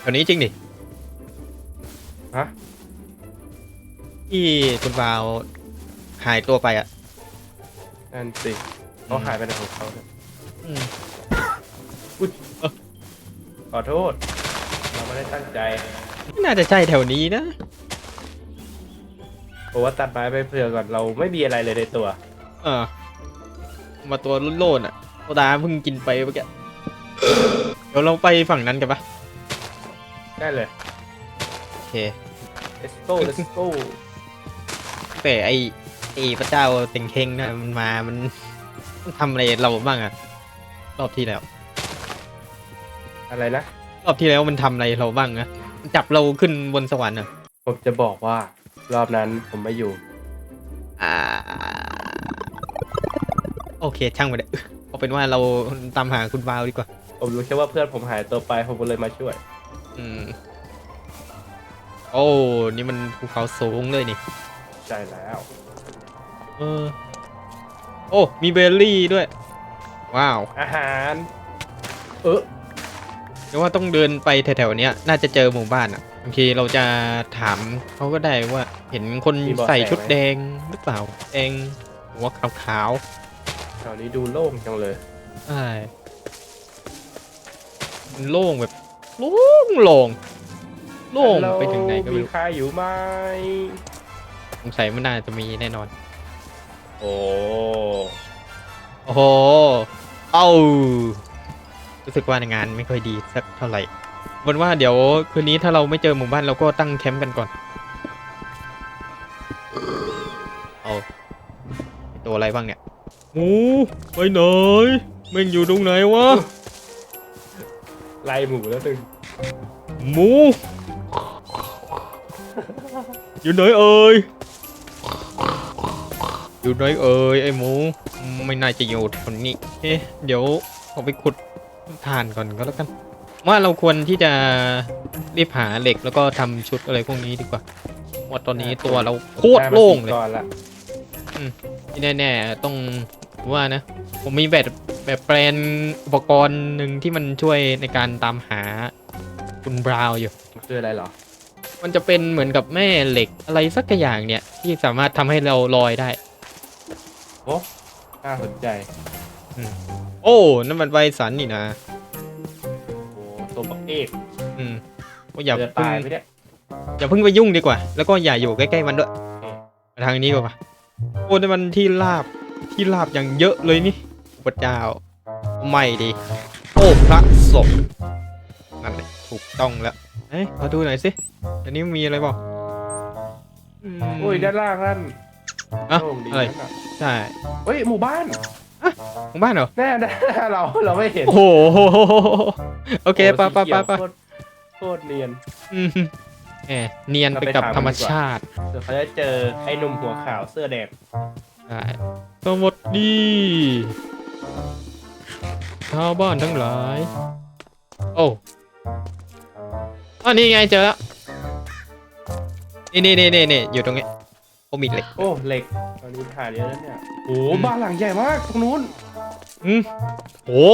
แถวนี้จริงดิฮะที่คุณวาวหายตัวไปอะนั่นสิเขาหายไปไหนของเขาเนี่ยอืมขอโทษ เราไม่ได้ตั้งใจไม่น่าจะใช่แถวนี้นะ ผมว่าตัดไม้ไปเผื่อก่อนเราไม่มีอะไรเลยในตัว เออ มาตัวรุ่นโลนอะโอตาเพิ่งกินไปเมื่อกี้ เดี๋ยวเราไปฝั่งนั้นกันปะ ได้เลยโอเค let's go let's go แต่ไอไอพระเจ้าเต็งเข่งนะมันมามันมันทำอะไรเราบ้างอะรอบที่แล้ว อะไรนะ รอบที่แล้วมันทำอะไรเราบ้างนะมันจับเราขึ้นบนสวรรค์อะผมจะบอกว่ารอบนั้นผมไม่อยู่ อ่า โอเคช่างมันเถอะเอาเป็นว่าเราตามหาคุณวาวดีกว่า ผมรู้แค่ว่าเพื่อนผมหายตัวไปผมก็เลยมาช่วยอืม โอ้ นี่มันภูเขาสูงเลยนี่ ใช่แล้ว เออ โอ้ มีเบอร์รี่ด้วย ว้าวอาหาร เออเรียกว่าต้องเดินไปแถวๆเนี้ย น่าจะเจอหมู่บ้านอะบางทีเราจะถามเขาก็ได้ว่า เห็นคนใส่ชุดแดงหรือเปล่า แดงหัวขาวแถวนี้ดูโล่งจังเลย ๆใช่มันโล่งแบบ โล่งโล่งโล่ง Hello ไปถึงไหนก็ไม่มีรู้ใครอยู่ไหมสงสัยมันน่าจะมีแน่นอน โอ้โอ้โห เอ้ารู้สึกว่างานไม่ค่อยดีสักเท่าไหร่บนว่าเดี๋ยวคืนนี้ถ้าเราไม่เจอหมู่บ้านเราก็ตั้งแคมป์กันก่อน เอามีตัวอะไรบ้างเนี่ยหมูไปไหนแม่งอยู่ตรงไหนวะ ไล่หมูแล้วตึงหมู อยู่ไหนเอ่ยอยู่ไหนเอ่ยไอ้หมู ไม่น่าจะอยู่แถวนี้เอ๊ะเดี๋ยวเอาไปขุดถ่านก่อนก็แล้วกัน ว่าเราควรที่จะรีบหาเหล็กแล้วก็ทำชุดอะไรพวกนี้ดีกว่าว่าตอนนี้ตัวเราโคตรโล่งเลย ได้มาสี่ก้อนละที่แน่ๆต้อง ว่านะ ผมมีแบบแบบแปลนอุปกรณ์หนึ่งที่มันช่วยในการตามหาคุณบราวน์อยู่มันคืออะไรเหรอ มันจะเป็นเหมือนกับแม่เหล็กอะไรสักอย่างเนี่ย ที่สามารถทำให้เราลอยได้ โอ้น่าสนใจ โอ้นั่นมันไวสันนี่นะโอ้ตัวบักเอกอืมก็อย่าจะเพิ่งตายไหมเนี่ยอย่าเพิ่งไปยุ่งดีกว่า แล้วก็อย่าอยู่ใกล้ๆมันด้วยมาทางนี้ก่อนปะโอ้นั่นมันที่ลาบ ที่ลาบอย่างเยอะเลยนี่พระเจ้า ไม่ดี โอ้พระศพนั่นแหละถูกต้องแล้วเอ้ยมาดูหน่อยสิ อันนี้มีอะไรบอกโอ้ยด้านล่างนั่นอะโล่งดีอะไรนั่นน่ะใช่เฮ้ยหมู่บ้านหมู่บ้านเหรอ แน่แน่เราเราไม่เห็นโอ้โหโอเคไปไปไปไปโคตรโคตรเนียน อืมแหมเนียนไปกับเราไปถามธรรมมันดีกว่าชาติ เดี๋ยวเขาจะเจอไอ้หนุ่มหัวขาวเสื้อแดง ใช่สวัสดีชาวบ้านทั้งหลาย โอ้อันนี้ไงเจอแล้ว นี่นี่นี่นี่นี่อยู่ตรงนี้โอ้มีเหล็ก โอ้เหล็กตอนนี้ถ่ายเยอะแล้วเนี่ยโอ้อืม บ้านหลังใหญ่มากตรงนู้นอืมโอ้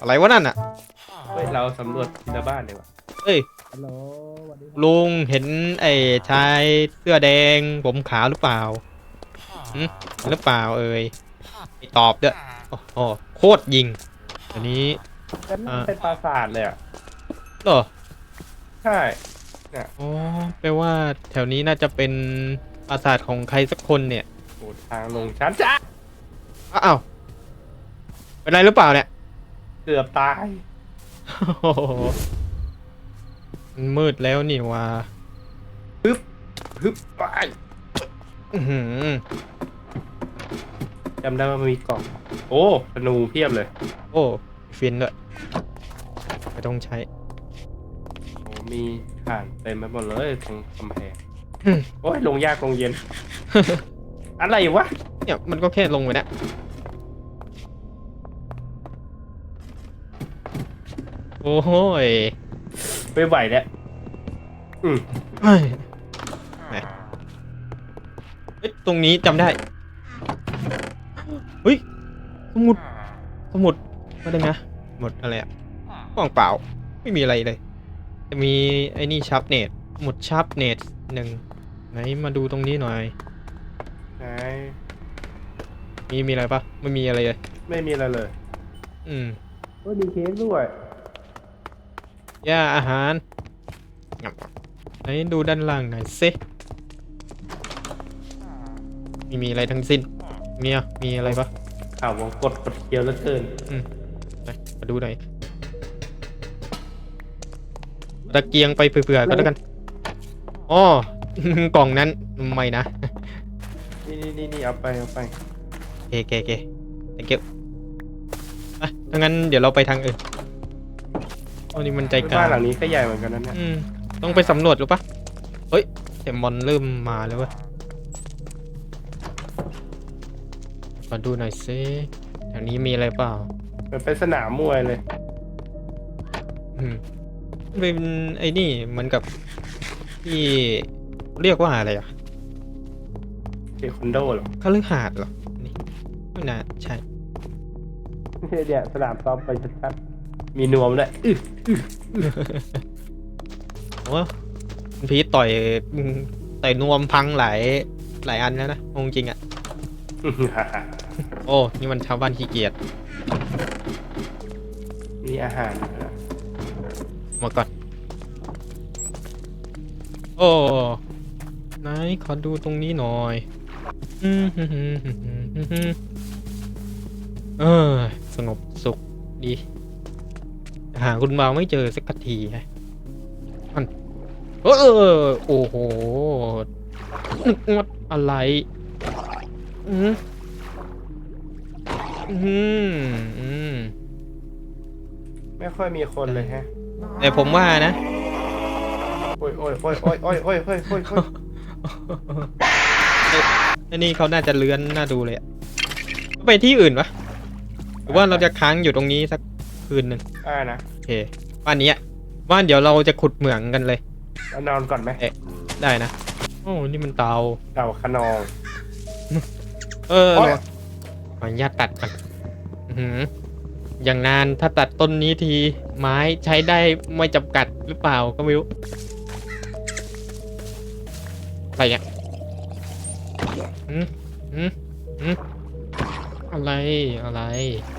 อะไรวะนั่นอะ เฮ้ยเราสำรวจทีละบ้านดีกว่าเอ้ย ฮัลโหลสวัสดีลุงเห็นไอ้ชายเสื้อแดงผมขาวหรือเปล่า หืมเห็นหรือเปล่าเอ่ยไม่ตอบด้วยโอ้โหโคตรยิง อันนี้นั่นอ่าเป็นปราสาทเลยอะเหรอใช่อ๋อแปลว่าแถวนี้น่าจะเป็นปราสาทของใครสักคนเนี่ยโอ้ทางลงชั้นจ้าอ้าวเป็นไรหรือเปล่าเนี่ย เกือบตายโอ้โหมันมืดแล้วนี่ว่าฮึบไปอื้อหือ จำได้ว่ามันมีกล่อง โอ้ธนูเพียบเลยโอ้ฟินด้วยไม่ต้องใช้ โอ้มีถ่านเต็มไปหมดเลยตรงกำแพงอืม โอ้ยลงยากลงเย็น อะไรวะเนี่ยมันก็แค่ลงไปนะโอ้โหยไม่ไหวแล้วอืมเฮ้ยแหมเฮ้ยตรงนี้จำได้เฮ้ย สมุดสมุดมาได้ไงสมุดอะไรอะกล่องเปล่า ไม่มีอะไรเลยเจะมีไอ้นี่ชาร์ปเนตหมุดชาร์ปเนตหนึ่งไหนมาดูตรงนี้หน่อย ไหนมีมีอะไรปะไม่มีอะไรเลย ไม่มีอะไรเลยอืมก็มีเค้กด้วยย่าอาหารงับไหนดูด้านล่างหน่อยสิมีมีอะไรทั้งสิ้นมีอะมีอะไรปะ ข่าววงกดกดเคี้ยวแล้วเกินอืมไหนมาดูหน่อยตะเกียงไปเผื่อๆก็แล้วกันอ๋อกล่องนั้นไม่นะนี่นี่นี่นี่เอาไปเอาไปโอเคโอเคโอเค thank you อะถ้างั้นเดี๋ยวเราไปทางอื่นโอ้นี่มันใจกลาบ้านงหลังนี้ก็ใหญ่เหมือนกันนะเนี่ยอืมต้องไปสำรวจหรือปะเฮ้ยเดมอนเริ่มมาแล้วเว้ย อดูหน่อยสิแถวนี้มีอะไรเปล่าเหมือนเป็นสนามมวยเลยอืมเป็นไอ้นี่เหมือนกับที่เรียกว่าอะไรอะเทควันโดเหรอคฤหาสน์เหรอ นี่ไม่น่าใช่ เนี่ยสนามซ้อมไปชัดๆมีนวมด้วยอึ๊โอ้คุณพีทต่อยอืมต่อยนวมพังหลายหลายอันแล้วนะงงจริงอะ โอ้ นี่มันชาวบ้านขี้เกียจมีอาหารด้วยนะมาก่อน โอ้ไหนขอดูตรงนี้หน่อยอืมฮึ่มฮึ่มฮึ่มฮึ่มฮึ่มเออสงบสุขดี หาคุณบ่าวไม่เจอสักทีฮะมันเออโอ้โหนึกว่าอะไรอืม อืมอืมไม่ค่อยมีคนเลยฮะแต่ผมว่านะ โอ้ยโอ้ยโอ้ยโอ้ยโอ้ยโอ้ยโอ้ยโอ้ยโอ้ยอันนี้เขาน่าจะเลื้อนน่าดูเลยอะไปที่อื่นปะหรือว่าเราจะค้างอยู่ตรงนี้สักคืนหนึ่งอ่านะโอเคบ้านนี้อะบ้านเดี๋ยวเราจะขุดเหมืองกันเลยแล้วนอนก่อนไหมได้นะโอ้นี่มันเตาเต่าขนอง เออโอ๊ยข ออนุญาตตัดก่อนอื้อหืออย่างนานถ้าตัดต้นนี้ที ไม้ใช้ได้ไม่จำกัดหรือเปล่าก็ไม่รู้อะไรเนี่ยอืมอืมอืมอะไรอะไร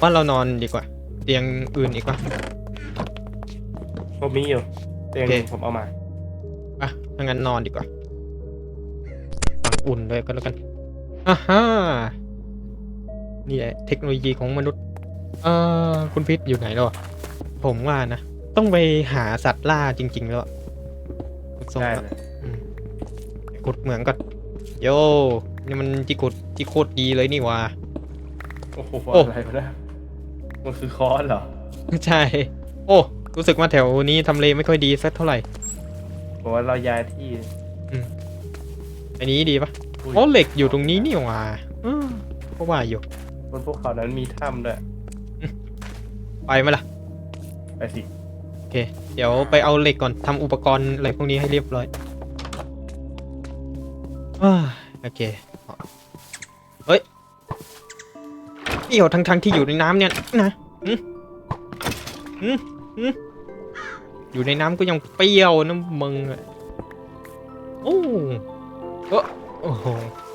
ว่าเรานอนดีกว่า เตียงอื่นอีกว่า ผมมีอยู่เตียงโอเคผมเอามา อะถ้างั้นนอนดีกว่าฟังอุ่นเลยก็แล้วกันอ่าฮ่า นี่แหละเทคโนโลยีของมนุษย์ เอ่อคุณพิษอยู่ไหนแล้วอะผมว่านะ ต้องไปหาสัตว์ล่าจริง ๆ แล้วอะทรงได้แล้ว เลยอืมขุดเหมืองก็โยนี่มันจิกุดจิโคตรดีเลยนี่หว่า โอ้โหโอ้ อะไรวะเนี่ยมันคือคอนเหรอใช่ โอ้ รู้สึกว่าแถวนี้ทำเลไม่ค่อยดีสักเท่าไหร่ ผมว่าเราย้ายที่อันนี้ดีปะอุ้ยโอ้เหล็กอยู่ตรงนี้นี่หว่าอืมก็ว่าอยู่บ นภูเขานั้นมีถ้ำด้วยไปไหมล่ะ ไปสิโอเค เดี๋ยวไปเอาเหล็กก่อนทำอุปกรณ์อะไรพวกนี้ให้เรียบร้อยอาโอเค เฮ้ยเอี่ยวทั้งทั้งๆที่อยู่ในน้ำเนี่ยนะหืมหืมหืมอยู่ในน้ำก็ยังเปรี้ยวนะมึงอะโอ้เอ้อโอ้โห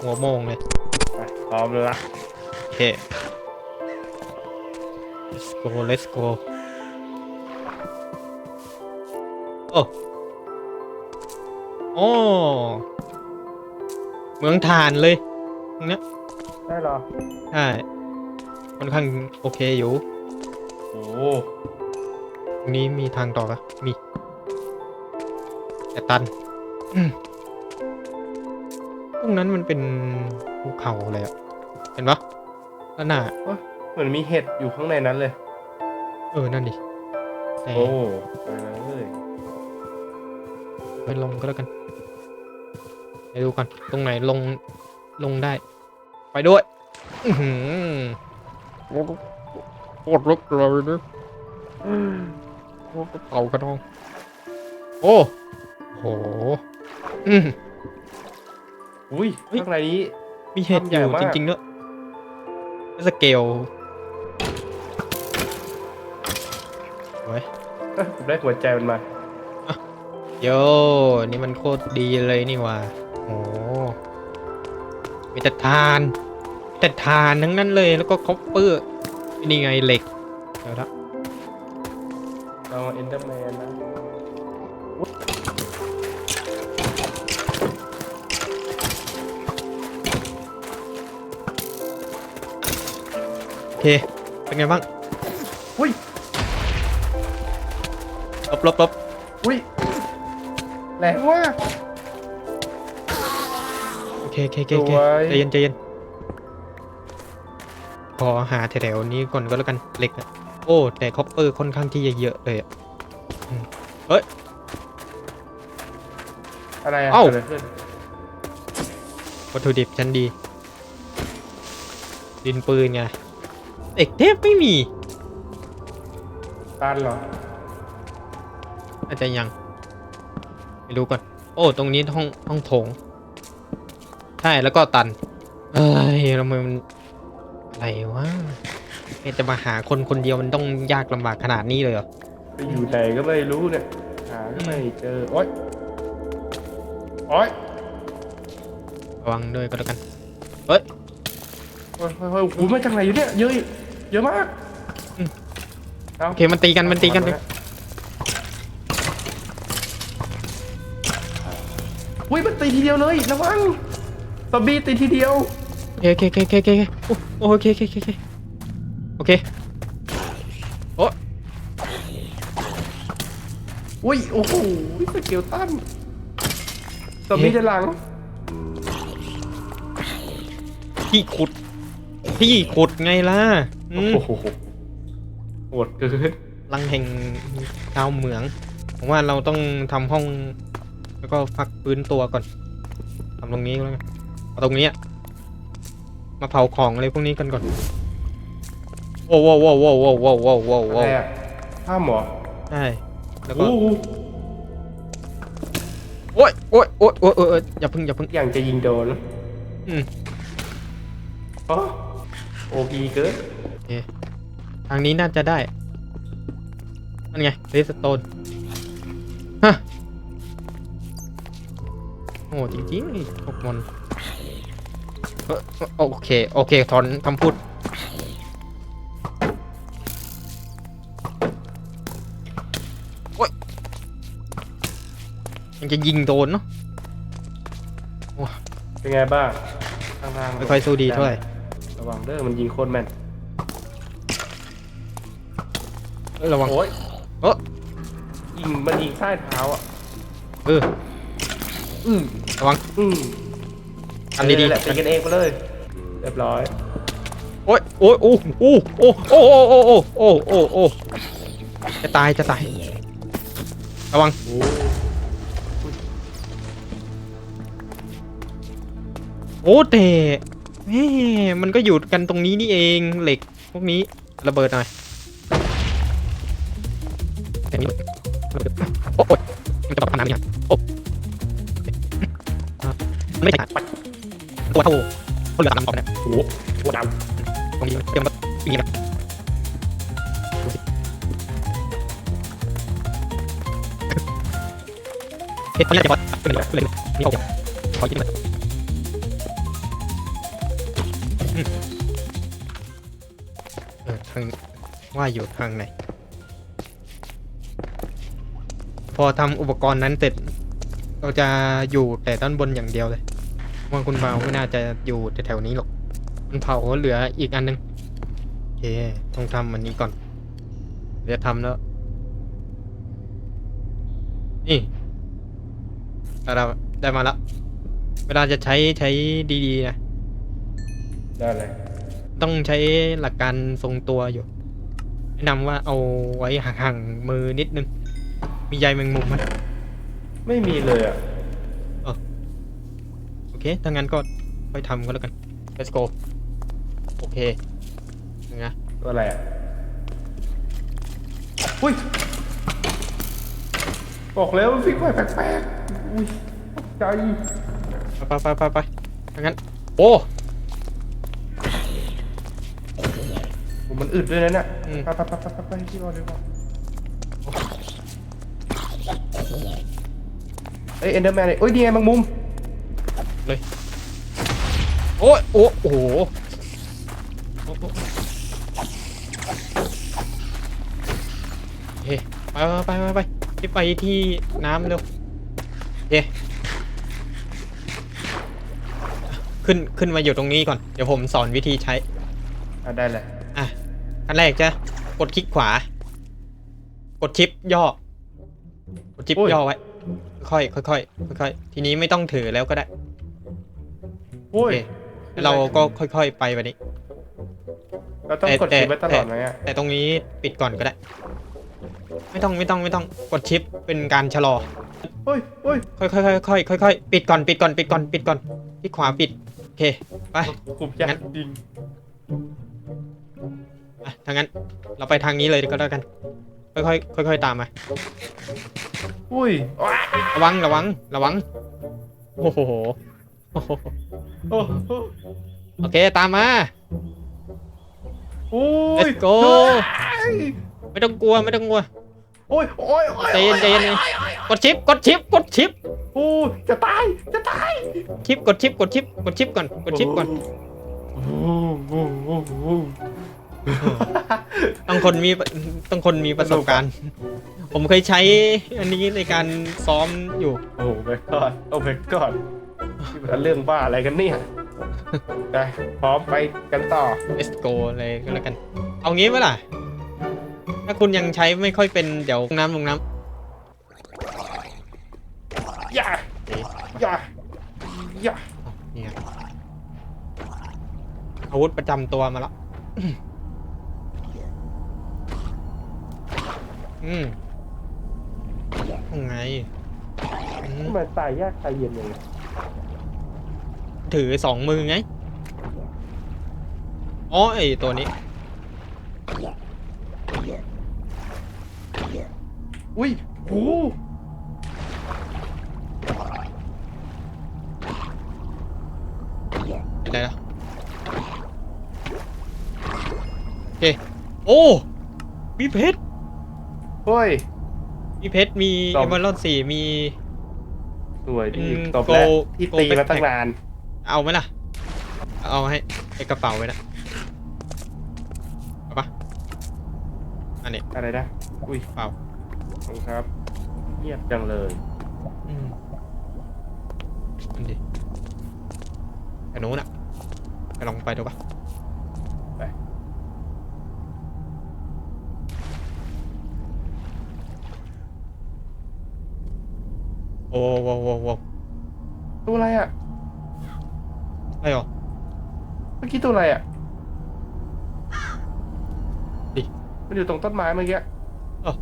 หัวโมงเลย ไปพร้อมละโอ เค let's go let's go โอ้โอ้เมืองฐานเลยตรงเนี้ยได้เหรอ ใช่ค่อนข้างโอเคอยู่โอ้ตรงนี้มีทางต่อปะมี แต่ตันอืมตรงนั้นมันเป็นภูเขาอะไรอะเห็นปะ ด้านหน้าเหมือนมีเห็ดอยู่ข้างในนั้นเลย เออ นั่นดิแต่โอ้ไปเลยไปลงก็แล้วกันไปดูก่อน ตรงไหนลง ลงได้ ไปด้วย อือหือโคตรลึกเลยนะโอ้เต่ากระดอง โอ้โห อืม อุ้ย เฮ้ย ข้างในนี้ มีเห็ดทำอใหญ่ยู่มากจริงๆด้วย สเกลไว้ยเอ้ยผมได้หัวใจมันมา โยนี่มันโคตรดีเลยนี่หว่าโอ้มีแต่ทาน แต่ทานทั้งนั้นเลยแล้วก็คอปเปอร์นี่ไงเหล็กเดี๋ยวละเราเอ็นเดอร์แมนนะ เค เป็นไงบ้างอุ้ยลบลบลบอุ้ยแรงมากโอเคโอเคโอเคโอเคสวย ใจเย็นใจเย็นขอหาแถวๆนี้ก่อนก็แล้วกันเหล็กอะโอ้ แต่คอปเปอร์ค่อนข้างที่จะเยอะเลยอะอะไรอะเอ้า เกิดอะไรขึ้นวัตถุดิบชั้นดี ดินปืนไง เอกเทพไม่มีตันเหรออาจจะยังไปดูก่อน โอ้ ตรงนี้ห้องห้องโถง ใช่แล้วก็ตัน เอ้ยทำไมมันอะไรวะเอ๊ะจะมาหาคนคนเดียวมันต้องยากลำบากขนาดนี้เลยเหรอ ไปอยู่ไหนก็ไม่รู้เนี่ย หาก็ไม่เจอ โอ๊ย โอ๊ยระวังด้วยก็แล้วกันโอ๊ยโอ๊ยโอ๊ยโอ้โหมาจากไหนอยู่เนี่ย เยอะอีก เยอะมากอืมเอาโอเคมันตีกันมันตีกันเลยอุ้ยมันตีทีเดียวเลยระวังซอมบี้ตีทีเดียวโอเคโอเคโอเคโอเคโอเคโอ้โอเคโอเคโอเคโอเคโอเคโอ้อุ้ยโอ้โหสเกลตันซอมบี้ด้านหลังพี่ขุดพี่ขุดไงล่ะอืม โอ้โหโหดเกินลังแห่งดาวเหมืองผมว่าเราต้องทำห้อง แล้วก็พักพื้นตัวก่อนทำตรงนี้ก็แล้วกันเอาตรงเนี้ยมาเผาของอะไรพวกนี้กันก่อนโว้วโว้วโว้วโว้วโว้วโว้วโว้วโว้วอะโว้ไรวอะข้ามเหรอใช่แล้วก็โอ้โหโอ้ยโอ้ยโอ้ยโอ้ยโอ้ยโอ้ยอย่าพึ่งอย่าพึ่งอย่างจะยิงโดนอืมอ๋อโอพีเกินโอ เคทางนี้น่าจะได้ นั่นไงเรสโตนฮะโอ้จริงๆไอ้พวกมอนเอ่อโอเค โอเค ถอนคำพูด โอ้ยมันจะยิงโดนเนาะเป็นไงบ้างทางทางไม่ค่อยสู้ดีเท่าไหร่ระวังเด้อมันยิงโคตรแม่น ระวัง โอ้ยเออยิงมันยิงใต้เท้าอะ เออ อืมระวังอืมทำดีๆแหละตีกันเองไปเลย เรียบร้อย โอ้ยโอ้ยโอ้โอ้โอ้โอ้โอ้โอ้โอ้โอ้โอ้โอ้จะตายจะตาย ระวัง โอ้โอ้แต่แหม่มันก็อยู่กันตรงนี้นี่เองเหล็กพวกนี้ระเบิดหน่อย โอ้มันจะบอกทำน้ำนี่ฮโอ้ไม่ใช่ปัดตัวเท่าเหลือสามลำตออไปนะโอ้โหโคตรดำตรงนี้เต็มแบบอย่างเงี้ยเฮ้ยตอนนี้จะบอสเป็นอะไรเป็นอะไรนี่เอาเดี๋ยวขอกินหน่อยทางว่าอยู่ทางไหน อทำอุปกรณ์นั้นเสร็จ เราจะอยู่แต่ด้านบนอย่างเดียวเลยว่าคุณเมาไม่น่าจะอยู่แถวๆนี้หรอกมันเผาเหลืออีกอันหนึงโอเคต้องทำอันนี้ก่อนเดี๋ยวทำแล้ว นี่เราได้มาแล้วเวลาจะใช้ใช้ดีๆนะำได้เลยต้องใช้หลักการทรงตัวอยู่แนะนำว่าเอาไว้ห่างๆมือนิดนึง มีใยแมงมุมไหมไม่มีเลยอะ โอเคถ้างั้นก็ค่อยทำก็แล้วกัน let's go โอเคนะตัวอะไรอะอุ้ย บอกแล้วมันฟิกไว้แปลกๆ อุ้ยตกใจ ไปไปไปไปถ้างั้น โอ้โอ้มันอึดด้วยนะเนี่ยอืมไปไปไปไปไปที่รอดีกว่า เอ้ยเอนเดอร์แมนเอ้ยนี่ไงแมงมุมโอ้ยโอ้โอ้โหโอ้โหเฮ้ไปไปไปไปไปไปที่น้ำเร็วเฮ้ขึ้นขึ้นมาอยู่ตรงนี้ก่อน เดี๋ยวผมสอนวิธีใช้อะได้เลยอะอันแรกจะกดคลิกขวา กดชิปย่อ กดชิปย่อไว้ ค่อยค่อยค่อยค่อยๆทีนี้ไม่ต้องถือแล้วก็ได้โอ้ยโอเคแล้วเราก็ค่อยๆไปแบบนี้ เราต้องกดแต่ชิปไว้ตลอดไหมอะแต่ตรงนี้ปิดก่อนก็ได้ ไม่ต้องไม่ต้องไม่ต้องกดชิปเป็นการชะลอเฮ้ยเฮ้ยค่อยๆค่อยๆค่อยๆค่อยๆปิดก่อนปิดก่อนปิดก่อนปิดก่อนที่ขวาปิดโอเคไปคุมยากจริงอะถ้างั้นเราไปทางนี้เลยก็แล้วกัน ค่อยๆค่อยๆตามมาอุ้ยว้าระวังระวังระวังโอ้โหโอ้โหโอ้โหโอเคตามมาโอ้ย Let's go เฮ้ยไม่ต้องกลัวไม่ต้องกลัวโอ้ยโอ้ยโอ้ยใจเย็นใจเย็นกดชิปกดชิปกดชิปโอ้ยจะตายจะตายชิปกดชิปกดชิปกดชิปก่อนกดชิปก่อน โอ้โหโอ้โหโอ้โหต้องคนมีต้องคนมีประสบการณ์ ผมเคยใช้อันนี้ในการซ้อมอยู่ โอ้ไปก่อนโอ้ไปก่อนนี่มันเรื่องบ้าอะไรกันเนี่ยได้พร้อมไปกันต่อ let's go เลยก็แล้วกัน เอางี้ไหมล่ะ ถ้าคุณยังใช้ไม่ค่อยเป็นเดี๋ยวลงน้ำลงน้อย่าอย่าอย่าำนี่ไงอาวุธประจำตัวมาแล้ว อืมยังไงอืมทำไมตายยากตายเย็นเลยถือสองมือไง อ๋อไอตัวนี้ อุ้ยโอ้โหอะไรนะโอเค โอ้ มีเพชร เฮ้ย มีเพชรมีตเอบเมอรัลสี่มี สวยดีอืมตบแล้วโกที่โกตีแบ็มาคตั้งแพ็คนาน เอาไหมล่ะ เอาให้ไอกระเป๋าไว้นะเอาปะอันนี้อะไรนะ อุ้ยเปล่าขอบคุณครับ เงียบจังเลย อืมอันดีไปโน้นอะไปลองไปดูปะ โอ้โหโว้โหตัวอะไรอะอะไรหรอเมื่อกี้ตัวอะไรอะดิมันอยู่ตรงต้นไม้เมื่อกี้เอ้า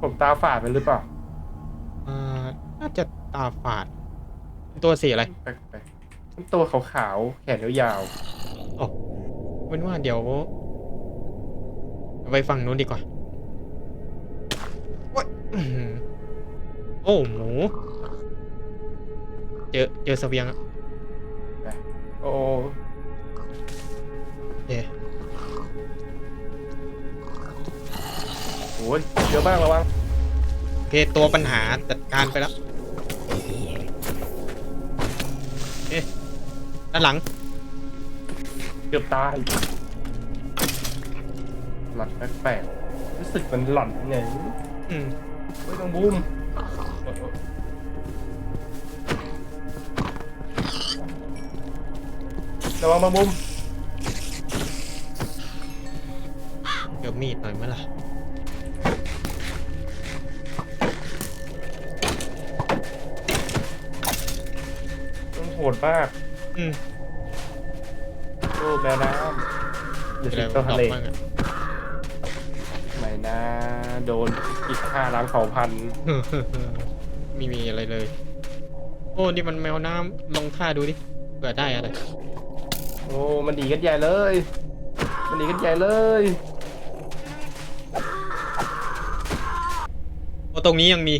ผมตาฝาดไปหรือเปล่าอ่าน่าจะตาฝาด ตัวสีอะไรแปลกๆมันตัวขาวๆ แขนยาวเป็นว่าเดี๋ยวเอาไปฝั่งนู้นดีกว่าโอ๊ยอื้อหือ โอ้หมู เจอเจอเสบียงอะๆโอ้เอ๊ะโหเยอะมากระวังโอเคตัวปัญหาจัดการไปแล้วเอ๊ะด้านหลังเกือบตายหลอนแปลกๆรู้สึกมันหลอนไงอืมไม่ต้องบูม ระวังมาบุม เดี๋ยวมีดหน่อยไหมล่ะต้องโหดมากอืมโอ้แม่น้ำอย่าเดี๋สิยวงเราโตดทะอกเลบ้างอะไม่นะ โดนกิดฆ่าล้างเผ่าพันธุ์ ไม่มีอะไรเลย โอ้นี่มันแมวน้ำลองท่าดูดิเผื่อได้อะไรโอ้มันดีกันใหญ่เลย มันดีกันใหญ่เลยโอ้ตรงนี้ยังมี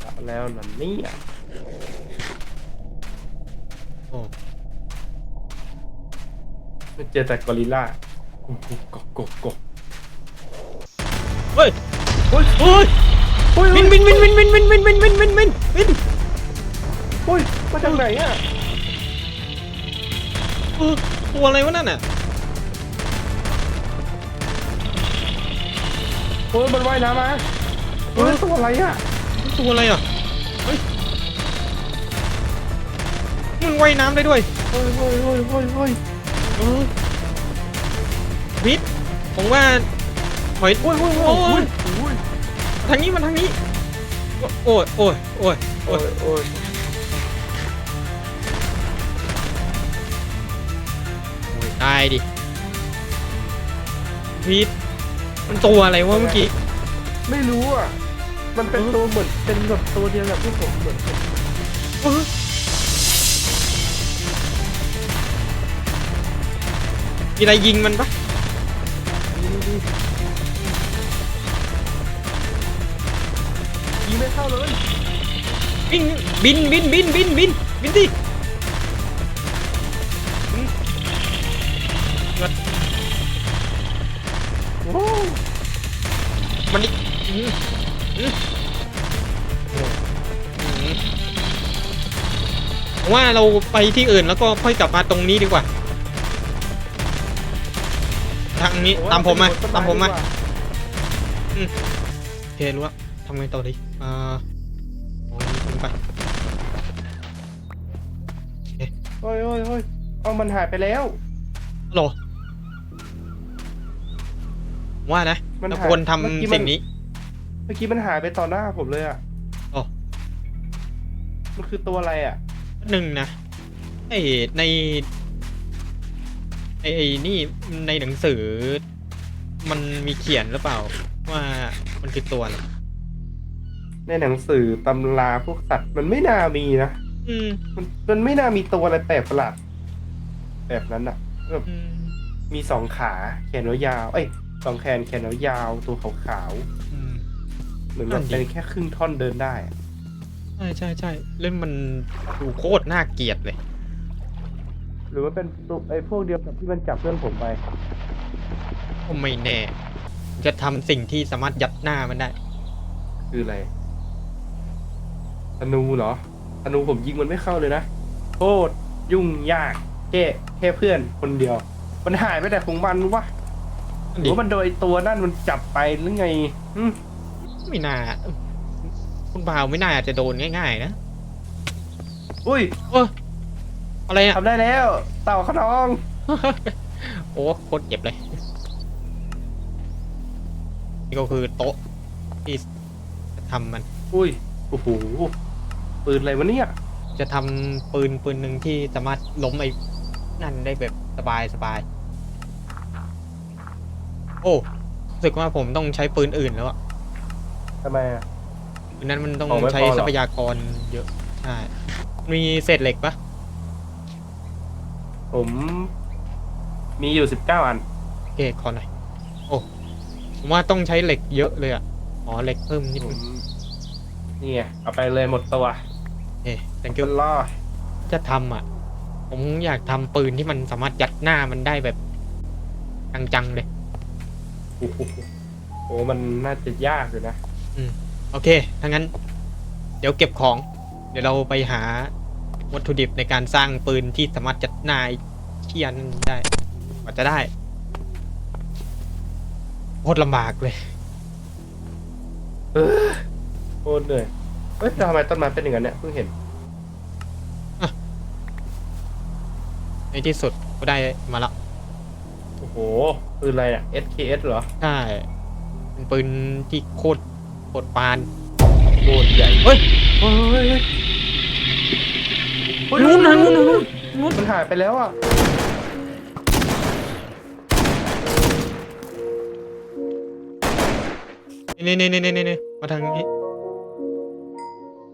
เอาแล้วนั่นนี่อะโอ้มันเจอแต่กอริลลาโอ้โหกกกกกเฮ้ยเฮ้ยเฮ้ยอุ้ย บินบินบินบินบินบินบินบินบินบินบินบินอุ้ยมาจากไหนอะเออตัวอะไรวะนั่นน่ะโอ้ยมันว่ายน้ำมาเฮ้ยตัวอะไรอะตัวอะไรอะเฮ้ยมันว่ายน้ำได้ด้วยเฮ้ยเฮ้ยเฮ้ยเฮ้ยเฮ้ยเออวิทย์ผมว่าหอยโอ้ยโอ้ยโอ้โอ้ยยโอ้ย ทางนี้มันทางนี้ โอ้ยโอ้ยโอ้ยโอ้โอ้ยยโอ้ยตายดิวิทย์มันตัวอะไรวะเมื่อกี้ ไม่รู้อะ มันเป็นตัวเหมือนเป็นแบบตัวเดียวกับที่ผมเหมือนเออมีอะไรยิงมันปะ บินบินบินบินบินบินบินดิโอ้ยมันนี่อืมอืมอืมผมว่าเราไปที่อื่นแล้วก็ค่อยกลับมาตรงนี้ดีกว่า ทางนี้ตามผมมาตามผมมาโอเครู้แล้วทำไงต่อดี โอ้ยโอ้ยโอ้ยเอามันหายไปแล้ว ฮัลโหลผมว่านะมันเราหายควรทเมื่อกี้ำมัน สิ่งนี้ เมื่อกี้มันหายไปต่อหน้าผมเลยอะอ๋อ มันคือตัวอะไรอะ หนึ่งนะไอในไอไอนี่ในหนังสือ มันมีเขียนหรือเปล่า ว่ามันคือตัวอะไรในหนังสือตำราพวกสัตว์มันไม่น่ามีนะ อืมมันมันไม่น่ามีตัวอะไรแปลกประหลาดแบบนั้นอะแบบอืมมีสองขาแขนยาวๆเอ้ยสองแขนแขนยาวๆตัวขาวอืม ๆเหมือนแบนั่บนดิ เป็นแค่ครึ่งท่อนเดินได้อะใช่ใช่ใช่เล่นมันดูโคตรน่าเกลียดเลย หรือว่าเป็นตัวไอ้พวกเดียวกับที่มันจับเพื่อนผมไป ก็ไม่แน่ จะทำสิ่งที่สามารถยัดหน้ามันได้ คืออะไรธนูเหรอ ธนูผมยิงมันไม่เข้าเลยนะโคตรยุ่งยากแค่แค่เพื่อนคนเดียว มันหายไปแต่ของมันวะหรือว่ามันโดยตัวนั่นมันจับไปหรือไงอืมไม่น่า คุณบ่าวไม่น่าจะโดนง่ายๆนะอุ้ยเอออะไรอะทำได้แล้ว เต่าขนอง โอ้โคตรเจ็บเลย นี่ก็คือโต๊ะที่จะทำมัน อุ้ยโอ้โห ปืนอะไรวะเนี่ยจะทำปืนปืนหนึ่งที่สามารถล้มไอ้นั่นได้แบบสบายสบาย โอ้รู้สึกว่าผมต้องใช้ปืนอื่นแล้วอะทำไมอะ ปืนนั้นมันต้องอ๋อไม่ใช้พอเหรอ ทรัพยากรเยอะใช่มีเศษเหล็กปะผม มีอยู่สิบเก้าอัน โอเคขอหน่อยโอ้ผมว่าต้องใช้เหล็กเยอะเลยอะอ๋อเหล็กเพิ่มนิดผนึมงนี่ไงเอาไปเลยหมดตัวโอเค thank ก็ you ล่อจะทำอะ ผมอยากทำปืนที่มันสามารถยัดหน้ามันได้แบบจังๆเลย โอ้โหโอ้มันน่าจะยากอยู่นะ โอเคถ้างั้น เดี๋ยวเก็บของ เดี๋ยวเราไปหาวัตถุดิบในการสร้างปืนที่สามารถยัดหน้าไอ้เทียนนได้กว่าจะได้โคตรลำบากเลยเออโคตรเหนื่อยเอ้ยแต่ทำไมต้นไม้เป็นอย่างนั้นเนี่ยเพิ่งเห็น ในที่สุดก็ได้มาละโอ้โหปืนอะไรอะ SKS เหรอใช่เป็นปืนที่โคตรโคตรปานโคตรใหญ่เฮ้ยเฮ้ยเฮ้ยเฮ้ยเฮ้ยนู้นนะนู้นนะนู้นนู้นมันหายไปแล้วอะนี่นี่นี่นี่นี่มาทางนี้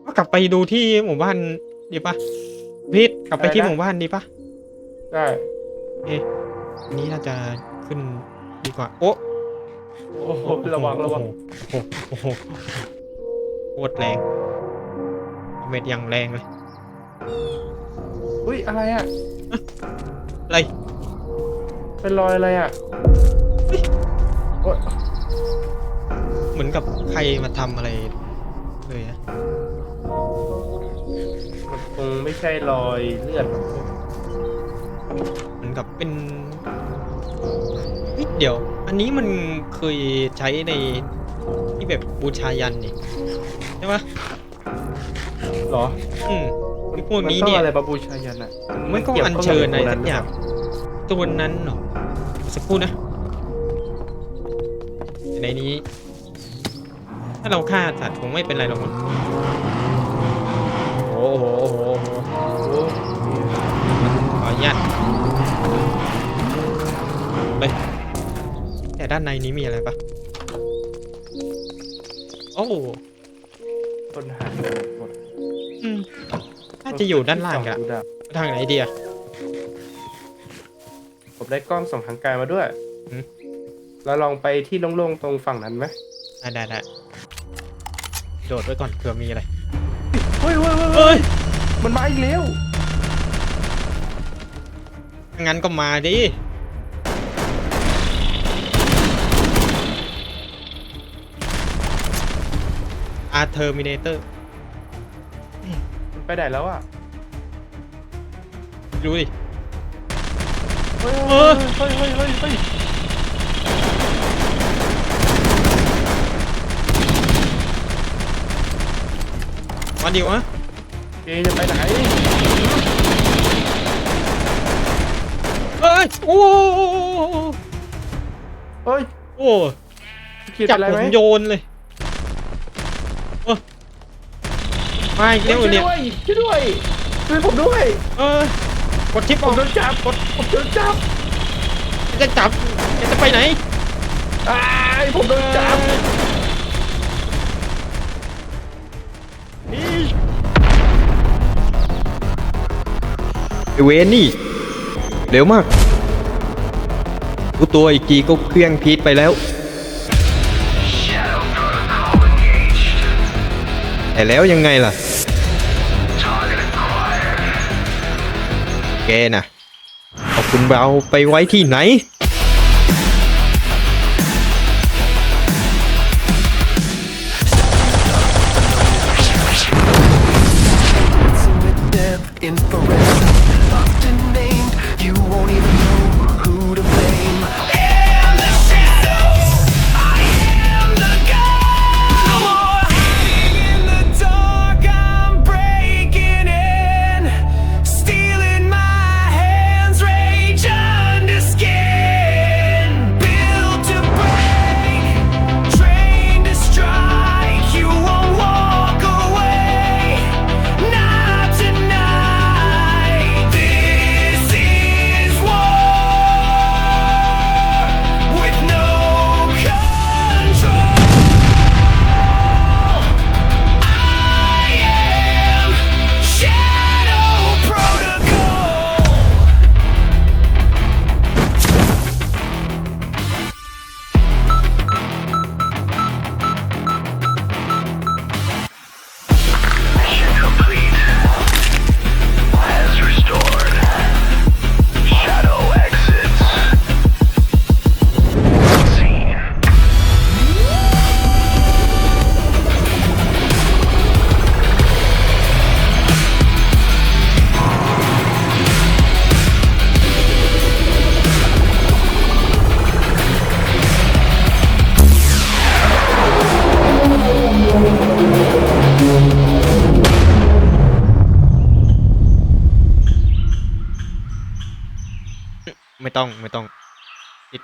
ก็กลับไปดูที่หมู่บ้านดีปะพีทกลับไปที่หมู่บ้านดีปะ ได้อันนี้น่าจะขึ้นดีกว่า โอ้โอ้โหระวังระวังโอ้โหโอ้โหโคตรแรงเม็ดยังแรงเลยอุ้ยอะไรอะอะไรเป็นรอยอะไรอะโอ๊ยเหมือนกับใครมาทำอะไรเลยอะมันคงไม่ใช่รอยเลือดหรอก เหมือนกับเป็นเฮ้ยเดี๋ยว อันนี้มันเคยใช้ในที่แบบบูชายันนี่ใช่ปะเหรออืมไอ้พวกนี้มัต้องเนี่ยอะไรบาบูชายันอะมันก็กี่ยวอัญข้บเชิญอะไรตัวสักอย่างหรืเปล่ตัวนั้นเหรอสักครู่นะในนี้ ถ้าเราฆ่าสัตว์คงไม่เป็นไรหรอกมั้งโอ้โหโอ้โหโอ้โหโอ้ ขออนุญาตไปแต่ด้านในนี้มีอะไรปะโอ้ต้นหายหมดอืมน่าจะอยู่ด้านล่างอะดูดาวทางไหนดีอะผมได้กล้องส่องทางไกลมาด้วยอืมเราลองไปที่โล่งๆตรงฝั่งนั้นไหมได้ได้ได้โดดไว้ก่อนเผื่อมีอะไร เฮ้ยเฮ้ยเฮ้ยเอ้ยมันมาอีกแล้ว งั้นก็มาดิ อาร์เทอร์มินเตอร์ มันไปไหนแล้วอะดูดิ เฮ้ยเออเฮ้ยเฮ้ยเฮ้ยเฮ้ยมาดิวะเจจะไปไหน เอ้ ยโอ้เฮ้ยโอ้คิดจับอะไรผไหมมโยนเลยเออมาอีกแล้วเหรอเนี่ยช่วยด้วยช่วยด้วยช่วยผมด้วยเออกดทิปผออมกโดนจับกดผมโดนจับจะจับจะไปไหนอ้ายผมโดนจับไอเวนนี่เร็วมาก รู้ตัวอีกทีก็เครื่องพีทไปแล้ว แต่แล้วยังไงล่ะ แกน่ะเอาคุณเราไปไว้ที่ไหน with death infrared often named you won't even know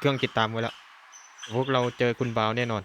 เครื่องติดตามไว้แล้วเดี๋ยวพวกเราเจอคุณบาวแน่นอน